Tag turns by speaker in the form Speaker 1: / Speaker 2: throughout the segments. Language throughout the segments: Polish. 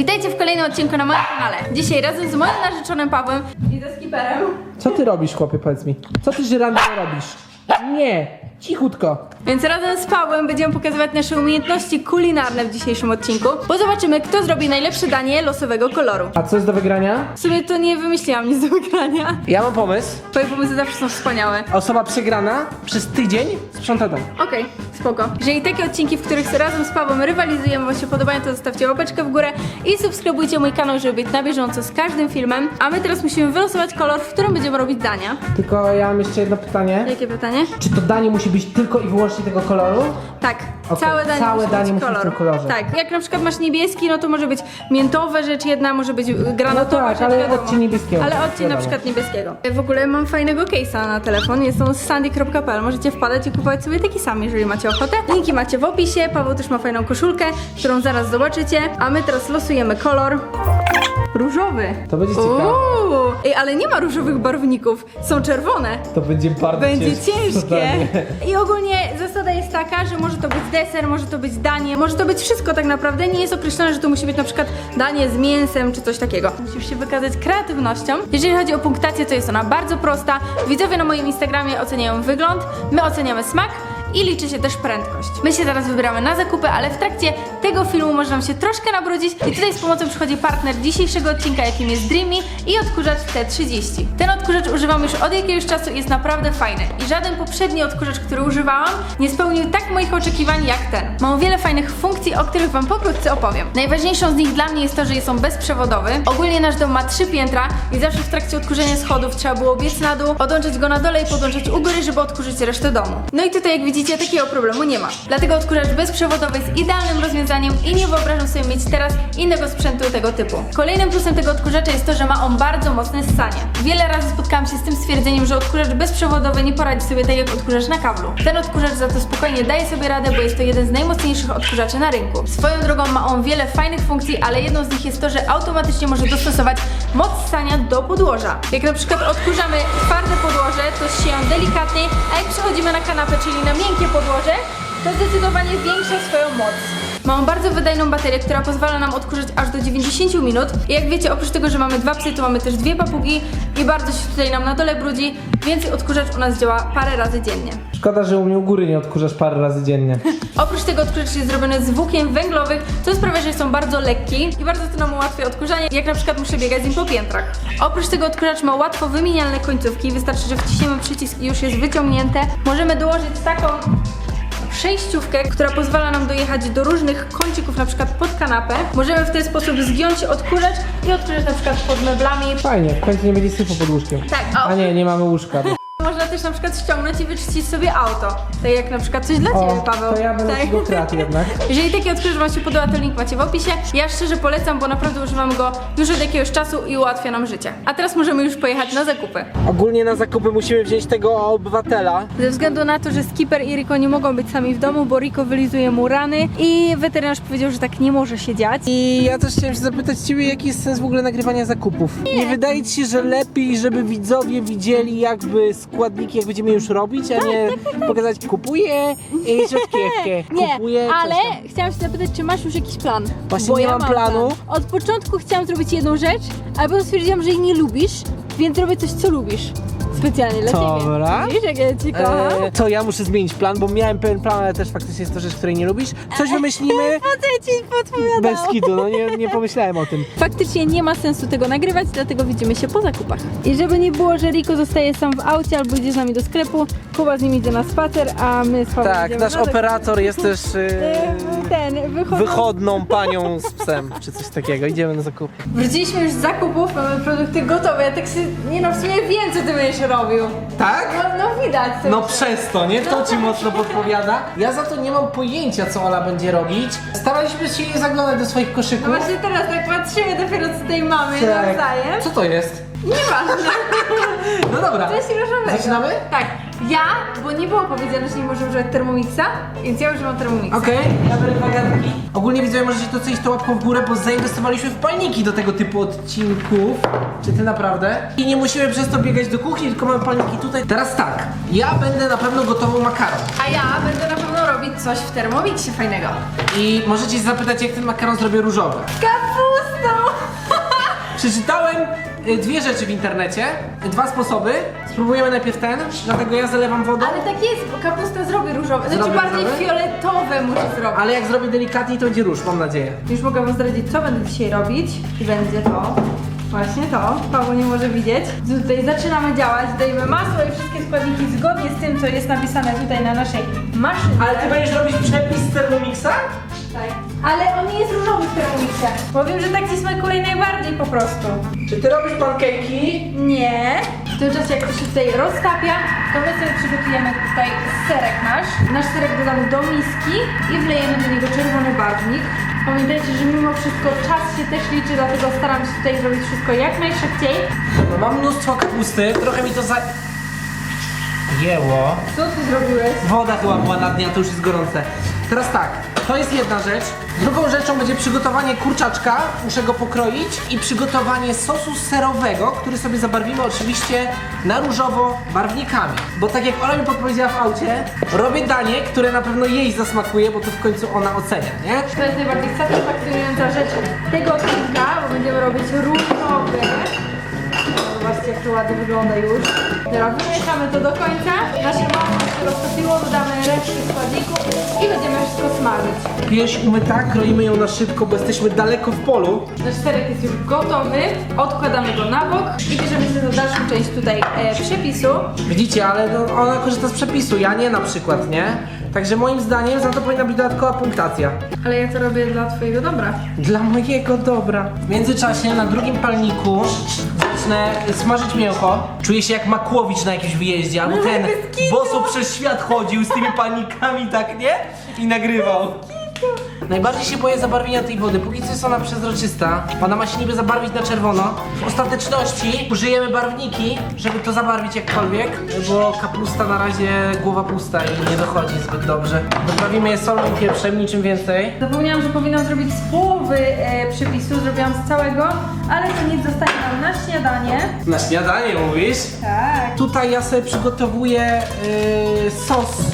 Speaker 1: Witajcie w kolejnym odcinku na moim kanale. Dzisiaj razem z moim narzeczonym Pawłem i ze.
Speaker 2: Co ty robisz, chłopie, powiedz mi? Co ty żyrandolo robisz? Nie, cichutko.
Speaker 1: Więc razem z Pawłem będziemy pokazywać nasze umiejęttności kulinarne w dzisiejszym odcinku, bo zobaczymy, kto zrobi najlepsze danie losowego koloru.
Speaker 2: A co jest do wygrania?
Speaker 1: W sumie to nie wymyśliłam nic do wygrania.
Speaker 2: Ja mam pomysł.
Speaker 1: Twoje pomysły zawsze są wspaniałe.
Speaker 2: Osoba przegrana przez tydzień sprząta dom.
Speaker 1: Okej, spoko. Jeżeli takie odcinki, w których razem z Pawłem rywalizujemy wam się podobają, to zostawcie łapeczkę w górę i subskrybujcie mój kanał, żeby być na bieżąco z każdym filmem. A my teraz musimy wylosować kolor, w którym będziemy robić dania.
Speaker 2: Tylko ja mam jeszcze jedno pytanie.
Speaker 1: Jakie pytanie?
Speaker 2: Czy to danie musi być tylko i wyłącznie tego koloru?
Speaker 1: Tak,
Speaker 2: Okej,
Speaker 1: całe danie
Speaker 2: całe
Speaker 1: musi
Speaker 2: danie
Speaker 1: być
Speaker 2: musi być w
Speaker 1: kolor.
Speaker 2: tym kolorze.
Speaker 1: Tak, jak na przykład masz niebieski, no to może być miętowa rzecz jedna, może być granatowa
Speaker 2: No tak,
Speaker 1: rzecz,
Speaker 2: ale
Speaker 1: wiadomo.
Speaker 2: odcień niebieskiego,
Speaker 1: Ale odcień na
Speaker 2: wiadomo.
Speaker 1: przykład niebieskiego. W ogóle mam fajnego case'a na telefon, jest on z sandy.pl, możecie wpadać i kupować sobie taki sam, jeżeli macie ochotę. Linki macie w opisie, Paweł też ma fajną koszulkę, którą zaraz zobaczycie, a my teraz losujemy kolor różowy.
Speaker 2: To będzie ciekawe.
Speaker 1: Uuu, Ej, ale nie ma różowych barwników, są czerwone.
Speaker 2: To będzie bardzo
Speaker 1: Będzie ciężkie.
Speaker 2: zadanie.
Speaker 1: I ogólnie zasada jest taka, że może to być deser, może to być danie, może to być wszystko tak naprawdę. Nie jest określone, że to musi być na przykład danie z mięsem czy coś takiego. Musisz się wykazać kreatywnością. Jeżeli chodzi o punktację, to jest ona bardzo prosta. Widzowie na moim Instagramie oceniają wygląd, my oceniamy smak. I liczy się też prędkość. My się teraz wybieramy na zakupy, ale w trakcie tego filmu może nam się troszkę nabrudzić i tutaj z pomocą przychodzi partner dzisiejszego odcinka, jakim jest Dreamy i odkurzacz T30. Ten odkurzacz używam już od jakiegoś czasu i jest naprawdę fajny. I żaden poprzedni odkurzacz, który używałam, nie spełnił tak moich oczekiwań jak ten. Mam wiele fajnych funkcji, o których wam pokrótce opowiem. Najważniejszą z nich dla mnie jest to, że jest on bezprzewodowy. Ogólnie nasz dom ma trzy piętra i zawsze w trakcie odkurzenia schodów trzeba było biec na dół, podłączyć go na dole i podłączyć u góry, żeby odkurzyć resztę domu. No i tutaj jak widzicie takiego problemu nie ma. Dlatego odkurzacz bezprzewodowy jest idealnym rozwiązaniem i nie wyobrażam sobie mieć teraz innego sprzętu tego typu. Kolejnym plusem tego odkurzacza jest to, że ma on bardzo mocne ssanie. Wiele razy spotkałam się z tym stwierdzeniem, że odkurzacz bezprzewodowy nie poradzi sobie tak jak odkurzacz na kablu. Ten odkurzacz za to spokojnie daje sobie radę, bo jest to jeden z najmocniejszych odkurzaczy na rynku. Swoją drogą ma on wiele fajnych funkcji, ale jedną z nich jest to, że automatycznie może dostosować moc ssania do podłoża. Jak na przykład odkurzamy twarde podłoże, to sieją delikatniej, a jak przechodzimy na kanapę, czyli na miękkie podłoże, to zdecydowanie zwiększa swoją moc. Mam bardzo wydajną baterię, która pozwala nam odkurzać aż do 90 minut. I jak wiecie, oprócz tego, że mamy dwa psy, to mamy też dwie papugi i bardzo się tutaj nam na dole brudzi, więc odkurzacz u nas działa parę razy dziennie.
Speaker 2: Szkoda, że u mnie u góry nie odkurzasz parę razy dziennie.
Speaker 1: Oprócz tego odkurzacz jest zrobiony z włókien węglowych, co sprawia, że są bardzo lekki i bardzo to nam ułatwia odkurzanie, jak na przykład muszę biegać z nim po piętrach. Oprócz tego odkurzacz ma łatwo wymienialne końcówki, wystarczy, że wciśniemy przycisk i już jest wyciągnięte. Możemy dołożyć taką przejściówkę, która pozwala nam dojechać do różnych kącików, na przykład pod kanapę. Możemy w ten sposób zgiąć odkurzacz i odkurzać na przykład pod meblami.
Speaker 2: Fajnie, w końcu nie będzie syfu pod łóżkiem.
Speaker 1: Tak, a
Speaker 2: A nie, nie mamy łóżka.
Speaker 1: Można też na przykład ściągnąć i wyczyścić sobie auto. Tak jak na przykład coś dla Ciebie, Paweł.
Speaker 2: to ja będę
Speaker 1: tak.
Speaker 2: tego kradł jednak.
Speaker 1: Jeżeli taki odkurzacz Wam się podoba, to link macie w opisie. Ja szczerze polecam, bo naprawdę używam go już od jakiegoś czasu i ułatwia nam życie. A teraz możemy już pojechać na zakupy.
Speaker 2: Ogólnie na zakupy musimy wziąć tego obywatela.
Speaker 1: Ze względu na to, że Skipper i Rico nie mogą być sami w domu, bo Rico wylizuje mu rany i weterynarz powiedział, że tak nie może się dziać.
Speaker 2: I ja też chciałem się zapytać ciebie, jaki jest sens w ogóle nagrywania zakupów? Nie, wydaje ci się, że lepiej, żeby widzowie widzieli jakby składniki, jak będziemy już robić, a nie pokazać kupuję i rzodkiewkę,
Speaker 1: Nie,
Speaker 2: kupuję coś
Speaker 1: ale
Speaker 2: tam.
Speaker 1: chciałam się zapytać, czy masz już jakiś plan?
Speaker 2: Właśnie
Speaker 1: Bo
Speaker 2: nie
Speaker 1: ja
Speaker 2: mam planu.
Speaker 1: plan. Od początku chciałam zrobić jedną rzecz, ale potem stwierdziłam, że jej nie lubisz, więc robię coś, co lubisz. Specjalnie dla
Speaker 2: Dobra.
Speaker 1: ciebie. Widzisz, jak ja kocham?
Speaker 2: Eee, to ja muszę zmienić plan, bo miałem pewien plan, ale też faktycznie jest to rzecz, której nie lubisz. Coś wymyślimy.
Speaker 1: Po co ja ci podpowiadam?
Speaker 2: Bez kitu, no nie, nie pomyślałem o tym.
Speaker 1: Faktycznie nie ma sensu tego nagrywać, dlatego widzimy się po zakupach. I żeby nie było, że Riko zostaje sam w aucie albo idzie z nami do sklepu, Kuba z nim idzie na spacer, a my z Pawłem
Speaker 2: Tak,
Speaker 1: idziemy
Speaker 2: nasz
Speaker 1: na zakupy.
Speaker 2: operator jest też
Speaker 1: Yy,
Speaker 2: yy,
Speaker 1: Ten, wychodzą...
Speaker 2: wychodną panią z psem, czy coś takiego. Idziemy na zakupy.
Speaker 1: Wróciliśmy już z zakupów, mamy produkty gotowe. Ja tak się, nie no, w sumie wiem, co ty będziesz robił.
Speaker 2: Tak?
Speaker 1: No, no widać.
Speaker 2: No
Speaker 1: już-
Speaker 2: przez to, nie? To ci mocno podpowiada. Ja za to nie mam pojęcia, co ona będzie robić. Staraliśmy się nie zaglądać do swoich
Speaker 1: No
Speaker 2: koszyków.
Speaker 1: właśnie teraz tak patrzymy dopiero co tutaj mamy
Speaker 2: Tak.
Speaker 1: nawzajem.
Speaker 2: Co to jest?
Speaker 1: Nieważne.
Speaker 2: No dobra.
Speaker 1: Coś różowego.
Speaker 2: Zaczynamy?
Speaker 1: Tak. Ja, bo nie było powiedziane, że nie może używać Thermomixa, więc ja używam Thermomixa.
Speaker 2: Okej, ja biorę dwa garnki. Ogólnie widzowie możecie docenić to łapką w górę, bo zainwestowaliśmy w palniki do tego typu odcinków. Czy ty naprawdę? I nie musimy przez to biegać do kuchni, tylko mamy palniki tutaj. Teraz tak, ja będę na pewno gotował makaron.
Speaker 1: A ja będę na pewno robić coś w Thermomixie fajnego.
Speaker 2: I możecie się zapytać, jak ten makaron zrobię różowy.
Speaker 1: Kapusta!
Speaker 2: Przeczytałem y, dwie rzeczy w internecie, dwa sposoby. Spróbujemy najpierw ten, dlatego ja zalewam wodą.
Speaker 1: Ale tak jest, bo kapusta zrobi różowe. Znaczy
Speaker 2: Zrobi
Speaker 1: bardziej
Speaker 2: różowe?
Speaker 1: fioletowe musi zrobić.
Speaker 2: Ale jak zrobię delikatniej, to będzie róż, mam nadzieję.
Speaker 1: Już mogę wam zdradzić, co będę dzisiaj robić. I będzie to. Właśnie to. Paweł nie może widzieć. Tutaj zaczynamy działać, dajemy masło i wszystkie składniki zgodnie z tym, co jest napisane tutaj na naszej maszynie.
Speaker 2: Ale ty będziesz robić przepis z Thermomixa?
Speaker 1: Tak. Ale on nie jest różowy w termomiksie. Powiem, że tak ci smakuje najbardziej po prostu.
Speaker 2: Czy ty robisz pancake'i?
Speaker 1: Nie. W tym czasie, jak to się tutaj roztapia, to my sobie przygotujemy tutaj serek nasz. Nasz serek dodamy do miski i wlejemy do niego czerwony barwnik. Pamiętajcie, że mimo wszystko czas się też liczy, dlatego staram się tutaj zrobić wszystko jak najszybciej.
Speaker 2: Dobra, mam mnóstwo kapusty, trochę mi to za... Jęło.
Speaker 1: Co ty zrobiłeś?
Speaker 2: Woda chyba była na dnie, a to już jest gorące. Teraz tak, to jest jedna rzecz. Drugą rzeczą będzie przygotowanie kurczaczka, muszę go pokroić i przygotowanie sosu serowego, który sobie zabarwimy oczywiście na różowo barwnikami. Bo tak jak Ola mi podpowiedziała w aucie, robię danie, które na pewno jej zasmakuje, bo to w końcu ona ocenia, nie?
Speaker 1: To jest najbardziej satysfakcjonująca rzecz tego odcinka, bo będziemy robić różowe. Zobaczcie, jak to ładnie wygląda już. Teraz wymieszamy to do końca. Nasze masło się roztopiło, dodamy resztę składników i będziemy wszystko smażyć.
Speaker 2: Pierś umyta, kroimy ją na szybko, bo jesteśmy daleko w polu.
Speaker 1: Nasz serek jest już gotowy, odkładamy go na bok i bierzemy się za dalszą część tutaj e, przepisu.
Speaker 2: Widzicie, ale no, ona korzysta z przepisu, ja nie na przykład, nie? Także moim zdaniem za to powinna być dodatkowa punktacja.
Speaker 1: Ale ja to robię dla twojego dobra.
Speaker 2: Dla mojego dobra. W międzyczasie na drugim palniku zacznę smażyć mięcho. Czuję się jak Makłowicz na jakimś wyjeździe, albo ten
Speaker 1: bez kitu.
Speaker 2: boso przez świat chodził z tymi palnikami, tak nie? I nagrywał. Najbardziej się boję zabarwienia tej wody. Póki co jest ona przezroczysta. Ona ma się niby zabarwić na czerwono. W ostateczności użyjemy barwniki, żeby to zabarwić jakkolwiek, bo kapusta na razie głowa pusta i nie dochodzi zbyt dobrze. Doprawimy je solą i pieprzem, niczym więcej.
Speaker 1: Zapomniałam, że powinnam zrobić z połowy e, przepisu, zrobiłam z całego, ale to nic zostanie nam na śniadanie.
Speaker 2: Na śniadanie mówisz?
Speaker 1: Tak.
Speaker 2: Tutaj ja sobie przygotowuję yy, sos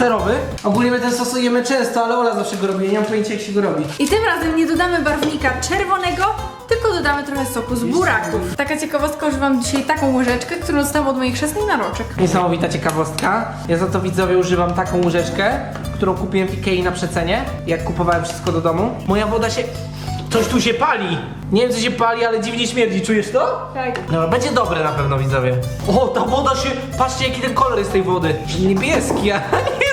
Speaker 2: serowy. Ogólnie my ten sos jemy często, ale Ola zawsze go robi. Ja nie mam pojęcia jak się go robi.
Speaker 1: I tym razem nie dodamy barwnika czerwonego, tylko dodamy trochę soku z buraków. Taka ciekawostka, używam dzisiaj taką łyżeczkę, którą dostałam od moich chrzestnych na roczek.
Speaker 2: Niesamowita ciekawostka. Ja za to widzowie używam taką łyżeczkę, którą kupiłem w Ikei na przecenie, jak kupowałem wszystko do domu. Moja woda się... Coś tu się pali! Nie wiem co się pali, ale dziwnie śmierdzi. Czujesz to?
Speaker 1: Tak.
Speaker 2: Dobra, będzie dobre na pewno widzowie. O, ta woda się... Patrzcie jaki ten kolor jest tej wody. Niebieski, a nie.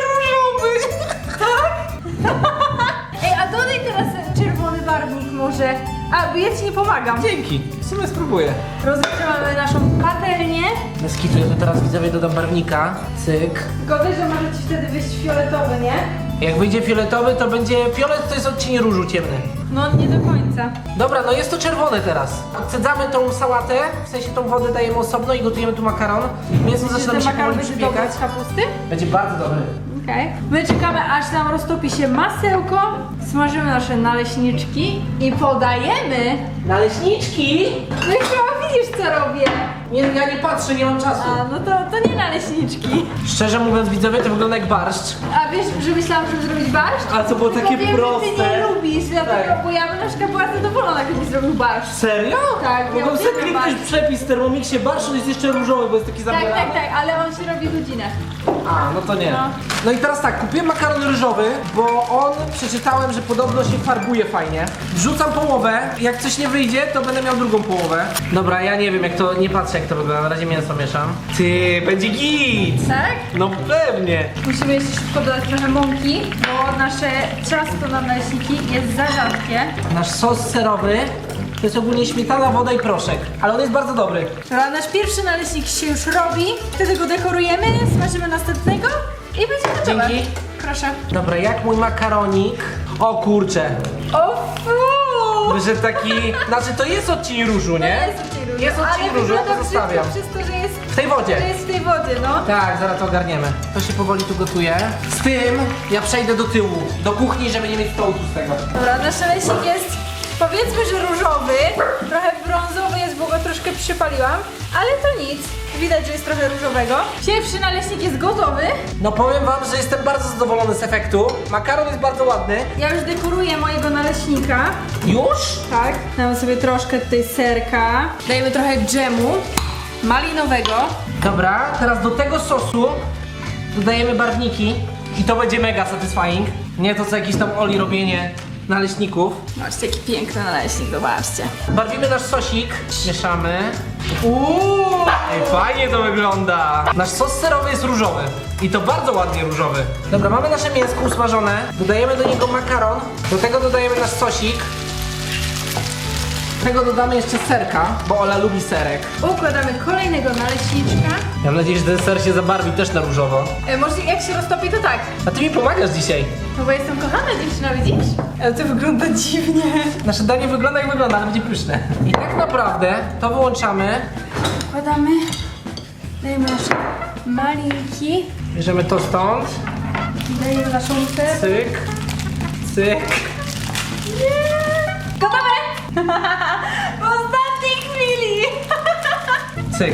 Speaker 1: Ej, a dodaj teraz czerwony barwnik może. A, bo ja ci nie pomagam.
Speaker 2: Dzięki. W sumie spróbuję.
Speaker 1: Rozgrzewamy naszą patelnię.
Speaker 2: Bez kitu, ja to teraz widzowie dodam barwnika. Cyk.
Speaker 1: Wiesz, że może ci wtedy wyjść fioletowy, nie?
Speaker 2: Jak wyjdzie fioletowy, to będzie... Fiolet to jest odcień różu ciemny.
Speaker 1: No, nie do końca.
Speaker 2: Dobra, no jest to czerwone teraz. Odcedzamy tą sałatę, w sensie tą wodę dajemy osobno i gotujemy tu makaron. Mięso zaczyna mi się powoli
Speaker 1: z kapusty?
Speaker 2: Będzie bardzo dobry.
Speaker 1: Okej. My czekamy aż nam roztopi się masełko, smażymy nasze naleśniczki i podajemy.
Speaker 2: Naleśniczki!
Speaker 1: No i chyba widzisz co robię.
Speaker 2: Nie, ja nie patrzę, nie mam czasu.
Speaker 1: A, no to, to nie naleśniczki.
Speaker 2: Szczerze mówiąc, widzowie, to wygląda jak barszcz.
Speaker 1: A wiesz, że myślałam, żeby zrobić barszcz?
Speaker 2: A to było
Speaker 1: Tylko
Speaker 2: takie
Speaker 1: wiem,
Speaker 2: proste.
Speaker 1: że ty nie lubisz, dlatego,
Speaker 2: Tak.
Speaker 1: bo ja bym na przykład była zadowolona, gdybyś zrobił barszcz.
Speaker 2: Serio?
Speaker 1: Tak, ja
Speaker 2: Mogłem sobie
Speaker 1: uwielbiam
Speaker 2: kliknąć
Speaker 1: barszcz.
Speaker 2: przepis w Thermomixie, barszcz jest jeszcze różowy, bo jest taki
Speaker 1: Tak, tak, tak, ale on się robi godzinę.
Speaker 2: A, no to nie.
Speaker 1: No.
Speaker 2: No i teraz tak, kupiłem makaron ryżowy, bo on przeczytałem, że podobno się farbuje fajnie. Wrzucam połowę, jak coś nie wyjdzie, to będę miał drugą połowę. Dobra, ja nie wiem jak to, nie patrzę jak to wygląda, na razie mięso mieszam. Ty, będzie git!
Speaker 1: Tak?
Speaker 2: No pewnie.
Speaker 1: Musimy jeszcze szybko dodać trochę mąki, bo nasze ciasto na naleśniki jest za rzadkie.
Speaker 2: Nasz sos serowy to jest ogólnie śmietana, woda i proszek, ale on jest bardzo dobry.
Speaker 1: Dobra, nasz pierwszy naleśnik się już robi, wtedy go dekorujemy, smażymy następnego i będzie gotowe.
Speaker 2: Dzięki.
Speaker 1: Proszę.
Speaker 2: Dobra, jak mój makaronik. O kurczę,
Speaker 1: O fu!
Speaker 2: wyszedł taki, znaczy to jest odcień różu, nie?
Speaker 1: Jest odcień ale
Speaker 2: różu,
Speaker 1: wygląda
Speaker 2: to zostawiam.
Speaker 1: brzydko przez to, że jest,
Speaker 2: W tej wodzie.
Speaker 1: że jest w tej wodzie, no.
Speaker 2: Tak, zaraz to ogarniemy. To się powoli tu gotuje. Z tym ja przejdę do tyłu, do kuchni, żeby nie mieć stołu z tego.
Speaker 1: Dobra, nasz naleśnik jest powiedzmy, że różowy, troszkę przypaliłam, ale to nic. Widać, że jest trochę różowego. Pierwszy naleśnik jest gotowy.
Speaker 2: No powiem wam, że jestem bardzo zadowolony z efektu. Makaron jest bardzo ładny.
Speaker 1: Ja już dekoruję mojego naleśnika.
Speaker 2: Już?
Speaker 1: Tak. Damy sobie troszkę tutaj serka. Dajemy trochę dżemu malinowego.
Speaker 2: Dobra, teraz do tego sosu dodajemy barwniki i to będzie mega satisfying. Nie to co jakiś tam Oli robienie naleśników.
Speaker 1: Zobaczcie, jaki piękny naleśnik, zobaczcie.
Speaker 2: Barwimy nasz sosik, mieszamy. Uuu, ej, fajnie to wygląda. Nasz sos serowy jest różowy i to bardzo ładnie różowy. Dobra, mamy nasze mięsko usmażone, dodajemy do niego makaron, do tego dodajemy nasz sosik. Tego dodamy jeszcze serka, bo Ola lubi serek.
Speaker 1: Układamy kolejnego naleśniczka.
Speaker 2: Mam nadzieję, że ten ser się zabarwi też na różowo.
Speaker 1: E, może jak się roztopi, to tak.
Speaker 2: A ty mi pomagasz dzisiaj.
Speaker 1: No bo jestem kochana dziewczyna, widzisz? Ale to wygląda dziwnie.
Speaker 2: Nasze danie wygląda jak wygląda, ale będzie pyszne. I tak naprawdę to wyłączamy,
Speaker 1: Układamy. Dajemy nasze malinki.
Speaker 2: bierzemy to stąd,
Speaker 1: Dajemy naszą ser.
Speaker 2: cyk, cyk.
Speaker 1: Gotowe! W ostatniej chwili!
Speaker 2: Cyk,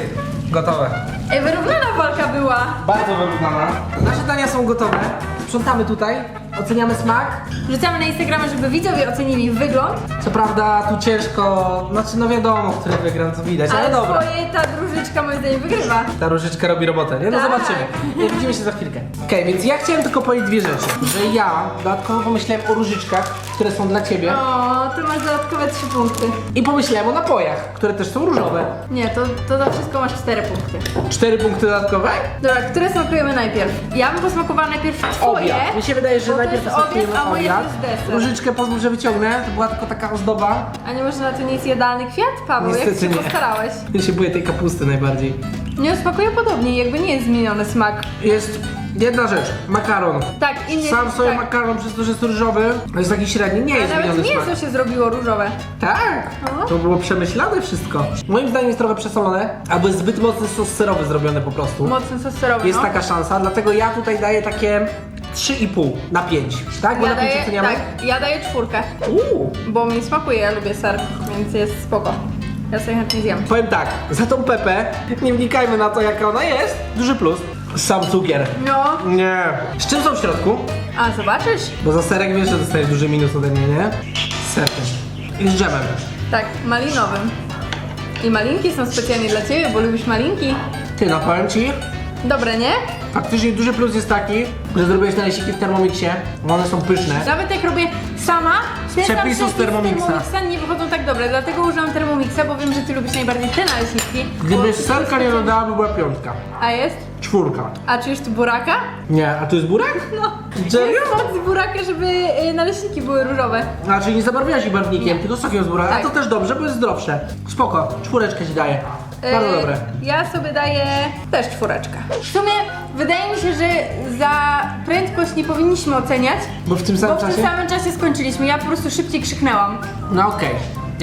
Speaker 2: gotowe.
Speaker 1: Ej, wyrównana walka była.
Speaker 2: Bardzo wyrównana. Nasze dania są gotowe. Sprzątamy tutaj, oceniamy smak.
Speaker 1: Wrzucamy na Instagrama, żeby widzowie ocenili wygląd.
Speaker 2: Co prawda tu ciężko, znaczy no wiadomo, który wygram, co widać, ale,
Speaker 1: Ale
Speaker 2: dobra.
Speaker 1: twoje ta drużyczka moim zdaniem wygrywa.
Speaker 2: Ta różyczka robi robotę, nie? No
Speaker 1: Tak.
Speaker 2: zobaczymy. Nie, widzimy się za chwilkę. Okej, więc ja chciałem tylko powiedzieć dwie rzeczy. Że ja dodatkowo pomyślałem o różyczkach, które są dla ciebie.
Speaker 1: O, ty masz dodatkowe trzy punkty.
Speaker 2: I pomyślałem o napojach, które też są różowe.
Speaker 1: Nie, to, to za wszystko masz cztery punkty.
Speaker 2: Cztery punkty dodatkowe?
Speaker 1: Dobra, które smakujemy najpierw? Ja bym posmakowała najpierw twoje.
Speaker 2: Obiad. Mi się wydaje, że
Speaker 1: bo to
Speaker 2: najpierw
Speaker 1: jest obiad, a moje to jest deser.
Speaker 2: Różyczkę pozwól, że wyciągnę. To była tylko taka ozdoba.
Speaker 1: A nie może na to nie jest jadalny kwiat, Paweł? Jak
Speaker 2: Niestety
Speaker 1: się
Speaker 2: nie.
Speaker 1: postarałeś?
Speaker 2: Ja się boję tej kapusty najbardziej.
Speaker 1: Nie, smakuje podobnie, jakby nie jest zmieniony smak.
Speaker 2: Jest jedna rzecz, makaron.
Speaker 1: Tak, inny
Speaker 2: Sam sobie
Speaker 1: tak.
Speaker 2: makaron przez to, że jest różowy, to jest taki średni, nie
Speaker 1: A
Speaker 2: jest
Speaker 1: nawet
Speaker 2: zmieniony
Speaker 1: mięso
Speaker 2: smak.
Speaker 1: się zrobiło różowe.
Speaker 2: Tak,
Speaker 1: No.
Speaker 2: to było przemyślane wszystko. Moim zdaniem jest trochę przesolone, albo jest zbyt mocny sos serowy zrobiony po prostu.
Speaker 1: Mocny sos serowy,
Speaker 2: Jest
Speaker 1: no.
Speaker 2: taka szansa, dlatego ja tutaj daję takie 3,5 na 5. Tak? Bo
Speaker 1: Ja
Speaker 2: na 5
Speaker 1: daję,
Speaker 2: oceniamy?
Speaker 1: tak, ja daję czwórkę,
Speaker 2: Uuu.
Speaker 1: bo mi smakuje, ja lubię ser, więc jest spoko. Ja sobie chętnie zjem.
Speaker 2: Powiem tak, za tą Pepę, nie wnikajmy na to jaka ona jest, duży plus. Sam cukier.
Speaker 1: No,
Speaker 2: Nie. Z czym są w środku?
Speaker 1: a zobaczysz?
Speaker 2: Bo za serek wiesz, że dostajesz duży minus ode mnie, nie? Z serkiem. I z dżemem.
Speaker 1: Tak, malinowym. I malinki są specjalnie dla Ciebie, bo lubisz malinki.
Speaker 2: Ty, no powiem ci,
Speaker 1: Dobre, nie?
Speaker 2: Faktycznie duży plus jest taki, że zrobiłeś naleśniki w Thermomixie, bo one są pyszne.
Speaker 1: Nawet jak robię sama, te tam
Speaker 2: przepisu z Thermomixa.
Speaker 1: Thermomixa nie wychodzą tak dobre, dlatego użyłam Thermomixa, bo wiem, że Ty lubisz najbardziej te naleśniki. bo
Speaker 2: Gdyby
Speaker 1: wszystko
Speaker 2: serka nie dodała, by była piątka.
Speaker 1: A jest?
Speaker 2: Czwórka.
Speaker 1: A czujesz tu buraka?
Speaker 2: Nie, a tu jest burak?
Speaker 1: No.
Speaker 2: Serio?
Speaker 1: Jest buraka, żeby y, naleśniki były różowe.
Speaker 2: A, czyli nie zabarwiałaś ich barwnikiem, tylko sokiem z buraka.
Speaker 1: Tak.
Speaker 2: A to też dobrze, bo jest zdrowsze. Spoko, czwóreczkę ci daję. Bardzo
Speaker 1: Y,
Speaker 2: dobre.
Speaker 1: Ja sobie daję też czwóreczkę. W sumie wydaje mi się, że za prędkość nie powinniśmy oceniać,
Speaker 2: Bo w tym
Speaker 1: bo
Speaker 2: samym
Speaker 1: w
Speaker 2: czasie?
Speaker 1: tym samym czasie skończyliśmy. Ja po prostu szybciej krzyknęłam.
Speaker 2: No okej,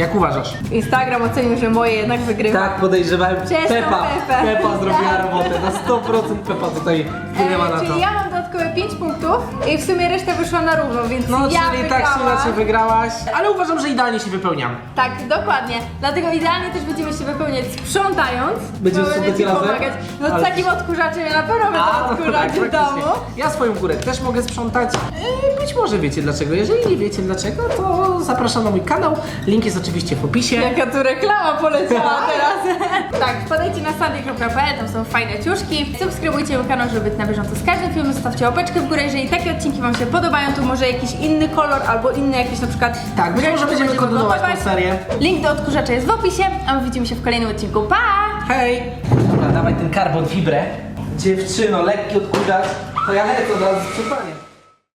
Speaker 2: jak uważasz?
Speaker 1: Instagram ocenił, że moje jednak wygrywa.
Speaker 2: Tak, podejrzewałem.
Speaker 1: Przez tą
Speaker 2: Pepa,
Speaker 1: Pepę.
Speaker 2: Pepa zrobiła
Speaker 1: Tak.
Speaker 2: robotę. Na 100% Pepa tutaj wpłynęła na
Speaker 1: E,
Speaker 2: to.
Speaker 1: czyli ja mam dodatkowe 5 punktów i w sumie reszta wyszła na równo, więc
Speaker 2: No,
Speaker 1: ja
Speaker 2: czyli
Speaker 1: wygrałam.
Speaker 2: tak inaczej wygrałaś. Ale uważam, że idealnie się wypełniam.
Speaker 1: Tak, dokładnie. Dlatego idealnie też będziemy się wypełniać sprzątając.
Speaker 2: Będziemy
Speaker 1: bo
Speaker 2: sprzątać
Speaker 1: będę ci
Speaker 2: razem?
Speaker 1: pomagać. No z
Speaker 2: Ale-
Speaker 1: takim odkurzaczem ja na pewno będę odkurzać w domu.
Speaker 2: Ja swoją górę też mogę sprzątać. E, Być może wiecie dlaczego. Jeżeli nie wiecie dlaczego, to zapraszam na mój kanał. Link jest oczywiście w opisie.
Speaker 1: Jaka tu reklama poleciała teraz. tak, wpadajcie na sandy.pl, tam są fajne ciuszki. Subskrybujcie mój kanał, żeby być na bieżąco z każdym filmem. Zostawcie łapeczkę w górę, jeżeli takie odcinki Wam się podobają, to może jakiś inny kolor albo inny jakiś na przykład...
Speaker 2: Tak, być może będziemy kontynuować tę serię.
Speaker 1: Link do odkurzacza jest w opisie, a my widzimy się w kolejnym odcinku. Pa!
Speaker 2: Hej! Dobra, dawaj ten karbon fibrę. Dziewczyno, lekki odkurzacz. To ja lecę od razu z sprzątaniem.